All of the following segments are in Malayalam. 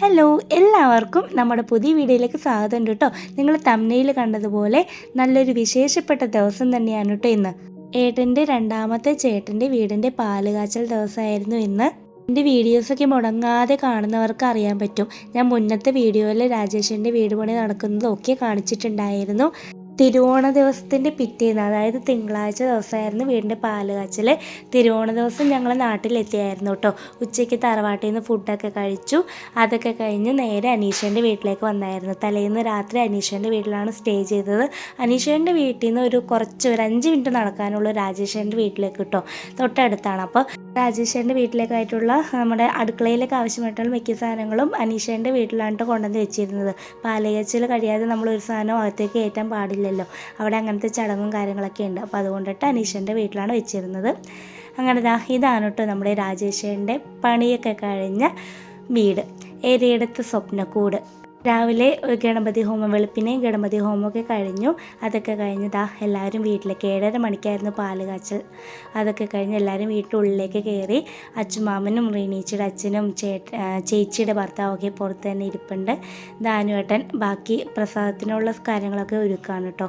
ഹലോ എല്ലാവർക്കും നമ്മുടെ പുതിയ വീഡിയോയിലേക്ക് സ്വാഗതം കേട്ടോ. നിങ്ങൾ തമ്മനയിൽ കണ്ടതുപോലെ നല്ലൊരു വിശേഷപ്പെട്ട ദിവസം തന്നെയാണ് കേട്ടോ ഇന്ന്. ഏട്ടന്റെ രണ്ടാമത്തെ ചേട്ടന്റെ വീടിന്റെ പാൽ കാച്ചൽ ദിവസമായിരുന്നു ഇന്ന്. എന്റെ വീഡിയോസൊക്കെ മുടങ്ങാതെ കാണുന്നവർക്ക് അറിയാൻ പറ്റും. ഞാൻ മുന്നത്തെ വീഡിയോയിൽ രാജേഷിന്റെ വീട് പണി നടക്കുന്നതൊക്കെ കാണിച്ചിട്ടുണ്ടായിരുന്നു. തിരുവോണ ദിവസത്തിന്റെ പിറ്റേന്ന് അതായത് തിങ്കളാഴ്ച ദിവസമായിരുന്നു വീടിന്റെ പാൽ കാച്ചൽ തിരുവോണ ദിവസം ഞങ്ങൾ നാട്ടിലെത്തിയായിരുന്നു കേട്ടോ ഉച്ചയ്ക്ക് തറവാട്ടിൽ നിന്ന് ഫുഡൊക്കെ കഴിച്ചു. അതൊക്കെ കഴിഞ്ഞ് നേരെ അനീഷേന്റെ വീട്ടിലേക്ക് വന്നായിരുന്നു. തലേന്ന് രാത്രി അനീഷേന്റെ വീട്ടിലാണ് സ്റ്റേ ചെയ്തത്. അനീഷേന്റെ വീട്ടിൽ നിന്ന് ഒരു കുറച്ച് ഒരു അഞ്ച് മിനിറ്റ് നടക്കാനുള്ള രാജേഷേന്റെ വീട്ടിലേക്ക് കേട്ടോ തൊട്ടടുത്താണ്. അപ്പോൾ രാജേഷേന്റെ വീട്ടിലേക്കായിട്ടുള്ള നമ്മുടെ അടുക്കളയിലേക്ക് ആവശ്യമായിട്ടുള്ള മിക്ക സാധനങ്ങളും അനീഷേന്റെ വീട്ടിലാണ് ട്ടോ കൊണ്ടുവന്ന് വെച്ചിരുന്നത്. പാലയച്ചിൽ കഴിയാതെ നമ്മൾ ഒരു സാധനം അകത്തേക്ക് കയറ്റാൻ പാടില്ലല്ലോ. അവിടെ അങ്ങനത്തെ ചടങ്ങും കാര്യങ്ങളൊക്കെ ഉണ്ട്. അപ്പോൾ അതുകൊണ്ടിട്ട് അനീഷേന്റെ വീട്ടിലാണ് വെച്ചിരുന്നത്. അങ്ങനെ ദാ ഇതാണ് കേട്ടോ നമ്മുടെ രാജേഷേന്റെ പണിയൊക്കെ കഴിഞ്ഞ വീട്. ഏരിയടുത്ത് സ്വപ്നക്കൂട്. രാവിലെ ഗണപതി ഹോമം വെളുപ്പിനെ ഗണപതി ഹോമമൊക്കെ കഴിഞ്ഞു. അതൊക്കെ കഴിഞ്ഞ് ദാ എല്ലാവരും വീട്ടിലേക്ക് ഏഴര മണിക്കായിരുന്നു പാൽ കാച്ചൽ. അതൊക്കെ കഴിഞ്ഞ് എല്ലാവരും വീട്ടിനുള്ളിലേക്ക് കയറി അച്ചുമാമനും റീനീച്ചിയുടെ അച്ഛനും ചേട്ട ചേച്ചിയുടെ ഭർത്താവൊക്കെ പുറത്ത് തന്നെ ഇരിപ്പുണ്ട്. ദാനുവേട്ടൻ ബാക്കി പ്രസാദത്തിനുള്ള കാര്യങ്ങളൊക്കെ ഒരുക്കാണ് കേട്ടോ.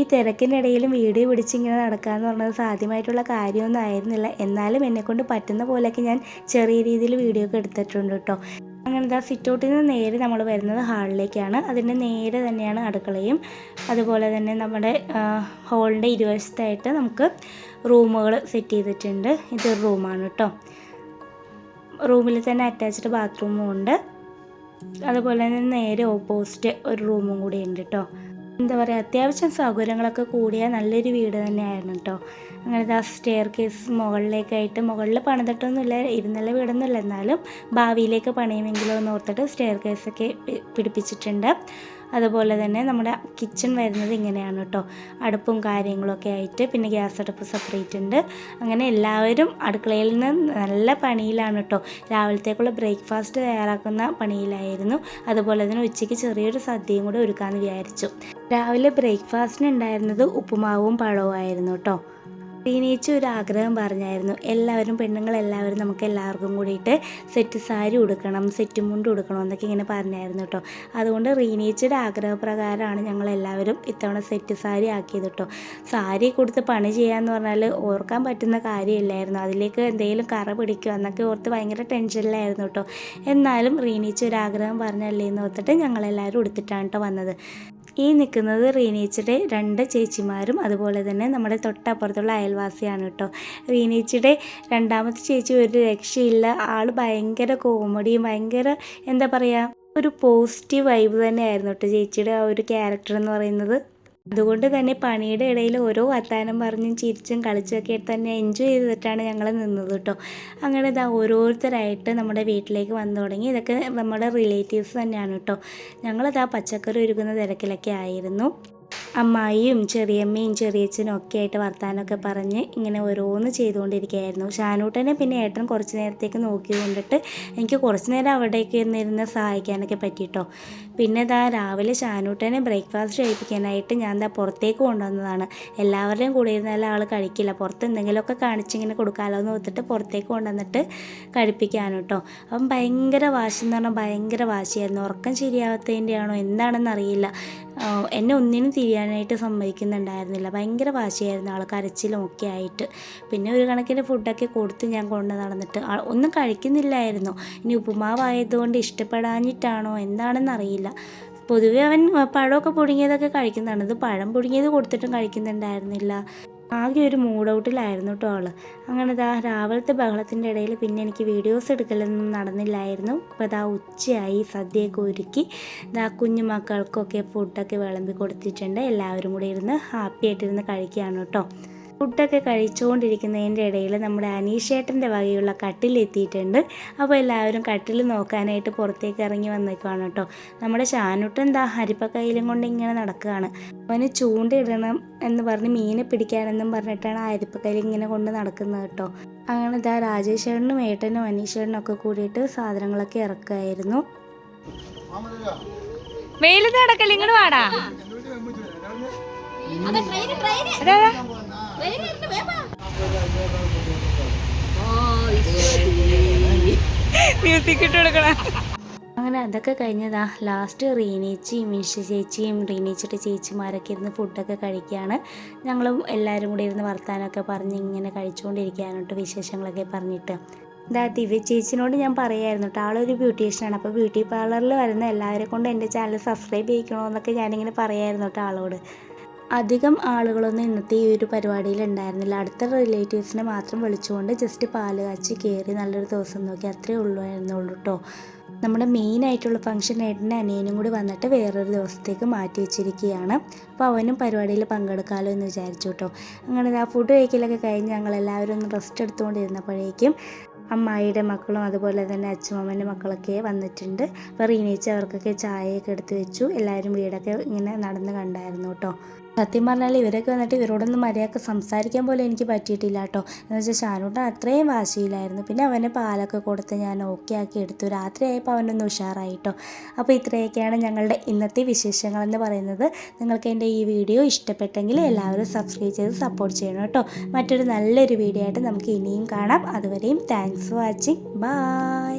ഈ തിരക്കിനിടയിലും വീഡിയോ പിടിച്ചിങ്ങനെ നടക്കാന്ന് പറഞ്ഞത് സാധ്യമായിട്ടുള്ള കാര്യമൊന്നും ആയിരുന്നില്ല. എന്നാലും എന്നെക്കൊണ്ട് പറ്റുന്ന പോലെയൊക്കെ ഞാൻ ചെറിയ രീതിയിൽ വീഡിയോ ഒക്കെ എടുത്തിട്ടുണ്ട് കേട്ടോ. അങ്ങനെ ഇതാ സിറ്റൗട്ടിൽ നിന്ന് നേരെ നമ്മൾ വരുന്നത് ഹാളിലേക്കാണ്. അതിന്റെ നേരെ തന്നെയാണ് അടുക്കളയും. അതുപോലെ തന്നെ നമ്മുടെ ഹോളിന്റെ ഇരുവശത്തായിട്ട് നമുക്ക് റൂമുകൾ സെറ്റ് ചെയ്തിട്ടുണ്ട്. ഇതൊരു റൂമാണ് കേട്ടോ. റൂമിൽ തന്നെ അറ്റാച്ച്ഡ് ബാത്റൂമും ഉണ്ട് അതുപോലെ തന്നെ നേരെ ഓപ്പോസിറ്റ് ഒരു റൂമും കൂടി ഉണ്ട് കേട്ടോ. എന്താ പറയുക അത്യാവശ്യം സൗകര്യങ്ങളൊക്കെ കൂടിയ നല്ലൊരു വീട് തന്നെയായിരുന്നു കേട്ടോ അങ്ങനെ ആ സ്റ്റെയർ കേസ് മുകളിലേക്കായിട്ട് മുകളിൽ പണിതിട്ടൊന്നുമില്ല ഇരുന്നുള്ള വീടൊന്നുമില്ല. എന്നാലും ഭാവിയിലേക്ക് പണിയുമെങ്കിലോ എന്ന് ഓർത്തിട്ട് സ്റ്റെയർ കേസൊക്കെ പിടിപ്പിച്ചിട്ടുണ്ട്. അതുപോലെ തന്നെ നമ്മുടെ കിച്ചൺ വരുന്നത് ഇങ്ങനെയാണ് കേട്ടോ. അടുപ്പും കാര്യങ്ങളൊക്കെ ആയിട്ട് പിന്നെ ഗ്യാസ് അടുപ്പ് സെപ്പറേറ്റ് ഉണ്ട്. അങ്ങനെ എല്ലാവരും അടുക്കളയിൽ നിന്ന് നല്ല പണിയിലാണ് കേട്ടോ. രാവിലത്തേക്കുള്ള ബ്രേക്ക്ഫാസ്റ്റ് തയ്യാറാക്കുന്ന പണിയിലായിരുന്നു. അതുപോലെ തന്നെ ഉച്ചയ്ക്ക് ചെറിയൊരു സദ്യയും കൂടെ ഒരുക്കാമെന്ന് വിചാരിച്ചു. രാവിലെ ബ്രേക്ക്ഫാസ്റ്റിന് ഉണ്ടായിരുന്നത് ഉപ്പുമാവും പഴവും ആയിരുന്നു കേട്ടോ. ടീനേജ് ഒരു ആഗ്രഹം പറഞ്ഞായിരുന്നു. എല്ലാവരും പെണ്ണുങ്ങൾ എല്ലാവരും നമുക്ക് എല്ലാവർക്കും കൂടിയിട്ട് സെറ്റ് സാരി ഉടുക്കണം സെറ്റ് മുണ്ട് ഉടുക്കണം എന്നൊക്കെ ഇങ്ങനെ പറഞ്ഞായിരുന്നു കേട്ടോ അതുകൊണ്ട് റീനേച്ചിയുടെ ആഗ്രഹപ്രകാരമാണ് ഞങ്ങൾ എല്ലാവരും ഇത്തവണ സെറ്റ് സാരി ആക്കിയത് കേട്ടോ സാരി കൊടുത്ത് പണി ചെയ്യാന്ന് പറഞ്ഞാൽ ഓർക്കാൻ പറ്റുന്ന കാര്യമില്ലായിരുന്നു. അതിലേക്ക് എന്തെങ്കിലും കറ പിടിക്കുക എന്നൊക്കെ ഓർത്ത് ഭയങ്കര ടെൻഷനിലായിരുന്നു കേട്ടോ എന്നാലും റീനേച്ചി ഒരു ആഗ്രഹം പറഞ്ഞല്ലേ എന്ന് ഓർത്തിട്ട് ഞങ്ങളെല്ലാവരും ഉടുത്തിട്ടാണ് കേട്ടോ വന്നത്. ഈ നിൽക്കുന്നത് റീനീച്ചയുടെ രണ്ട് ചേച്ചിമാരും അതുപോലെ തന്നെ നമ്മുടെ തൊട്ടപ്പുറത്തുള്ള അയൽവാസിയാണ് കേട്ടോ. റീനീച്ചയുടെ രണ്ടാമത്തെ ചേച്ചി ഒരു രക്ഷയില്ല ആൾ ഭയങ്കര കോമഡിയും ഭയങ്കര എന്താ പറയുക ഒരു പോസിറ്റീവ് വൈബ് തന്നെയായിരുന്നു കേട്ടോ ചേച്ചിയുടെ ആ ഒരു ക്യാരക്ടർ എന്ന് പറയുന്നത്. അതുകൊണ്ട് തന്നെ പണിയുടെ ഇടയിൽ ഓരോ വർത്താനം പറഞ്ഞും ചിരിച്ചും കളിച്ചുമൊക്കെ തന്നെ എൻജോയ് ചെയ്തിട്ടാണ് ഞങ്ങൾ നിന്നത് കേട്ടോ അങ്ങനെ ഇതാ ഓരോരുത്തരായിട്ട് നമ്മുടെ വീട്ടിലേക്ക് വന്നു തുടങ്ങി. ഇതൊക്കെ നമ്മുടെ റിലേറ്റീവ്സ് തന്നെയാണ് കേട്ടോ ഞങ്ങളിതാ പച്ചക്കറി ഒരുക്കുന്ന തിരക്കിലൊക്കെ ആയിരുന്നു. അമ്മായിയും ചെറിയമ്മയും ചെറിയച്ഛനും ഒക്കെ ആയിട്ട് വർത്താനമൊക്കെ പറഞ്ഞ് ഇങ്ങനെ ഓരോന്ന് ചെയ്തുകൊണ്ടിരിക്കുകയായിരുന്നു. ഷാനൂട്ടനെ പിന്നെ ഏട്ടൻ കുറച്ച് നേരത്തേക്ക് നോക്കി കൊണ്ടിട്ട് എനിക്ക് കുറച്ച് നേരം അവിടേക്ക് ഇരുന്നിരുന്ന് സഹായിക്കാനൊക്കെ പറ്റിയിട്ടോ പിന്നെ ഇതാ രാവിലെ ഷാനൂട്ടനെ ബ്രേക്ക്ഫാസ്റ്റ് കഴിപ്പിക്കാനായിട്ട് ഞാൻ ദാ പുറത്തേക്ക് കൊണ്ടുവന്നതാണ്. എല്ലാവരുടെയും കൂടെ ഇരുന്നാലും ആൾ കഴിക്കില്ല. പുറത്ത് എന്തെങ്കിലുമൊക്കെ കാണിച്ചിങ്ങനെ കൊടുക്കാമല്ലോ എന്ന് ഓർത്തിട്ട് പുറത്തേക്ക് കൊണ്ടുവന്നിട്ട് കഴിപ്പിക്കാനും കേട്ടോ. അപ്പം ഭയങ്കര വാശി എന്ന് പറഞ്ഞാൽ ഭയങ്കര വാശിയായിരുന്നു. ഉറക്കം ശരിയാവാത്തതിന്റെ ആണോ എന്താണെന്ന് അറിയില്ല. എന്നെ ഒന്നിനും തിരിയാനായിട്ട് സമ്മതിക്കുന്നുണ്ടായിരുന്നില്ല. ഭയങ്കര വാശിയായിരുന്നു ആൾ കരച്ചിലും ഒക്കെ ആയിട്ട്. പിന്നെ ഒരു കണക്കിന് ഫുഡൊക്കെ കൊടുത്ത് ഞാൻ കൊണ്ടു നടന്നിട്ട് ഒന്നും കഴിക്കുന്നില്ലായിരുന്നു. ഇനി ഉപ്പുമാവായതുകൊണ്ട് ഇഷ്ടപ്പെടാഞ്ഞിട്ടാണോ എന്താണെന്ന് അറിയില്ല പൊതുവെ അവൻ പഴമൊക്കെ പുഴുങ്ങിയതൊക്കെ കഴിക്കുന്നതാണ്. ഇത് പഴം പുഴുങ്ങിയത് കൊടുത്തിട്ടും കഴിക്കുന്നുണ്ടായിരുന്നില്ല. ആകെ ഒരു മൂഡ് ഔട്ടിലായിരുന്നു കേട്ടോ ആൾ അങ്ങനെ ഇതാ രാവിലത്തെ ബഹളത്തിന്റെ ഇടയിൽ പിന്നെ എനിക്ക് വീഡിയോസ് എടുക്കലൊന്നും നടന്നില്ലായിരുന്നു. അപ്പോൾ ഇതാ ഉച്ചയായി സദ്യയൊക്കെ ഒരുക്കി. ഇതാ കുഞ്ഞു മക്കൾക്കൊക്കെ ഫുഡൊക്കെ വിളമ്പി കൊടുത്തിട്ടുണ്ട്. എല്ലാവരും കൂടി ഇരുന്ന് ഹാപ്പി ആയിട്ടിരുന്ന് കഴിക്കുകയാണ് കേട്ടോ ഫുഡൊക്കെ കഴിച്ചുകൊണ്ടിരിക്കുന്നതിന്റെ ഇടയിൽ നമ്മുടെ അനീഷേട്ടന്റെ വകയുള്ള കട്ടിലെത്തിയിട്ടുണ്ട് അപ്പോൾ എല്ലാവരും കട്ടിൽ നോക്കാനായിട്ട് പുറത്തേക്ക് ഇറങ്ങി വന്നേക്കുവാണ് കേട്ടോ. നമ്മുടെ ഷാനുട്ട് എന്താ ഹരിപ്പ കയ്യിലും കൊണ്ട് ഇങ്ങനെ നടക്കുകയാണ്. അവന് ചൂണ്ടയിടണം എന്ന് പറഞ്ഞ് മീനെ പിടിക്കാനെന്നും പറഞ്ഞിട്ടാണ് ആ കയ്യിൽ ഇങ്ങനെ കൊണ്ട് നടക്കുന്നത് കേട്ടോ. അങ്ങനെ ഇതാ രാജേഷേട്ടനും ഏട്ടനും അനീഷേട്ടനും ഒക്കെ കൂടിയിട്ട് സാധനങ്ങളൊക്കെ ഇറക്കുമായിരുന്നു വെയിലത്ത് നടക്കല്ലേ? ഇങ്ങോട്ട് വാടാ. അതെ അതാ. അങ്ങനെ അതൊക്കെ കഴിഞ്ഞതാ. ലാസ്റ്റ് റീനേച്ചിയും മിനിഷ ചേച്ചിയും റീനേച്ചിയുടെ ചേച്ചിമാരൊക്കെ ഇരുന്ന് ഫുഡൊക്കെ കഴിക്കുകയാണ് ഞങ്ങളും എല്ലാവരും കൂടി ഇരുന്ന് വർത്താനമൊക്കെ പറഞ്ഞ് ഇങ്ങനെ കഴിച്ചുകൊണ്ടിരിക്കാനോട്ട് വിശേഷങ്ങളൊക്കെ പറഞ്ഞിട്ട്. ദാ ദിവ്യ ചേച്ചിനോട് ഞാൻ പറയായിരുന്നു കേട്ടോ ആളൊരു ബ്യൂട്ടീഷ്യനാണ്. അപ്പോൾ ബ്യൂട്ടി പാർലറിൽ വരുന്ന എല്ലാവരെ കൊണ്ട് എന്റെ ചാനൽ സബ്സ്ക്രൈബ് ചെയ്യിക്കണമെന്നൊക്കെ ഞാനിങ്ങനെ പറയായിരുന്നു കേട്ടോ ആളോട്. അധികം ആളുകളൊന്നും ഇന്നത്തെ ഈ ഒരു പരിപാടിയിൽ ഉണ്ടായിരുന്നില്ല. അടുത്ത റിലേറ്റീവ്സിനെ മാത്രം വിളിച്ചുകൊണ്ട് ജസ്റ്റ് പാൽ കാച്ചി കയറി നല്ലൊരു ദിവസം നോക്കി അത്രേ ഉള്ളൂ ആയിരുന്നുള്ളൂ കേട്ടോ നമ്മുടെ മെയിൻ ആയിട്ടുള്ള ഫംഗ്ഷൻ ഏട്ടന്റെ അനിയനും കൂടി വന്നിട്ട് വേറൊരു ദിവസത്തേക്ക് മാറ്റി വെച്ചിരിക്കുകയാണ്. അപ്പോൾ അവനും പരിപാടിയിൽ പങ്കെടുക്കാമല്ലോ എന്ന് വിചാരിച്ചു കേട്ടോ അങ്ങനെ ആ ഫുഡ് കഴിക്കലൊക്കെ കഴിഞ്ഞ് ഞങ്ങൾ എല്ലാവരും ഒന്ന് റെസ്റ്റ് എടുത്തുകൊണ്ടിരുന്നപ്പോഴേക്കും അമ്മായിയുടെ മക്കളും അതുപോലെ തന്നെ അച്ഛമ്മന്റെ മക്കളൊക്കെ വന്നിട്ടുണ്ട്. അപ്പോൾ റീനേച്ച് അവർക്കൊക്കെ ചായയൊക്കെ എടുത്ത് വെച്ചു. എല്ലാവരും വീടൊക്കെ ഇങ്ങനെ നടന്ന് കണ്ടായിരുന്നു കേട്ടോ. സത്യം പറഞ്ഞാൽ ഇവരൊക്കെ വന്നിട്ട് ഇവരോടൊന്നും മര്യാദയ്ക്ക് സംസാരിക്കാൻ പോലും എനിക്ക് പറ്റിയിട്ടില്ല കേട്ടോ. എന്ന് വെച്ചാൽ ഷാനൂട്ടൻ അത്രയും വാശിയിലായിരുന്നു. പിന്നെ അവന് പാലൊക്കെ കൊടുത്ത് ഞാൻ ഓക്കെ ആക്കി എടുത്തു. രാത്രിയായപ്പോൾ അവനൊന്ന് ഉഷാറായി കേട്ടോ. അപ്പോൾ ഇത്രയൊക്കെയാണ് ഞങ്ങളുടെ ഇന്നത്തെ വിശേഷങ്ങൾ എന്ന് പറയുന്നത്. നിങ്ങൾക്ക് എന്റെ ഈ വീഡിയോ ഇഷ്ടപ്പെട്ടെങ്കിൽ എല്ലാവരും സബ്സ്ക്രൈബ് ചെയ്ത് സപ്പോർട്ട് ചെയ്യണം കേട്ടോ. മറ്റൊരു നല്ലൊരു വീഡിയോ ആയിട്ട് നമുക്ക് ഇനിയും കാണാം. അതുവരെയും താങ്ക്സ് ഫോർ വാച്ചിങ് ബൈ